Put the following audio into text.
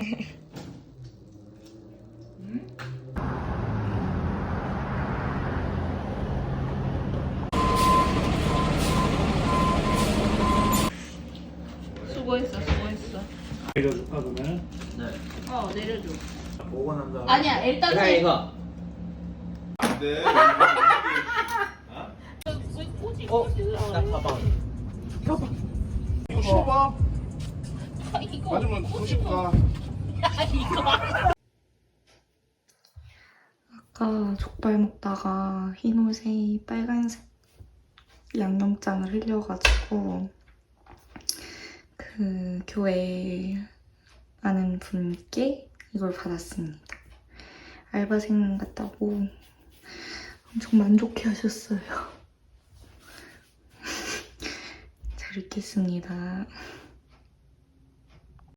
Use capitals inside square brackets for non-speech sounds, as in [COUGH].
음? 수고했어, 수고했어. 내려줄까 그러면? 네. 어, 내려줘. 보고 난 다음에 아니야, 일단 그냥 내- 이거. 안돼 꼬지? 어, 나 봐봐. 이거 봐. 이거 씹어봐. 아, 이거 맞으면 꼬집어. 90가 아까 족발 먹다가 흰 옷에 빨간색 양념장을 흘려가지고 그 교회 아는 분께 이걸 받았습니다. 알바생 같다고 엄청 만족해 하셨어요. [LAUGHS] 잘 읽겠습니다.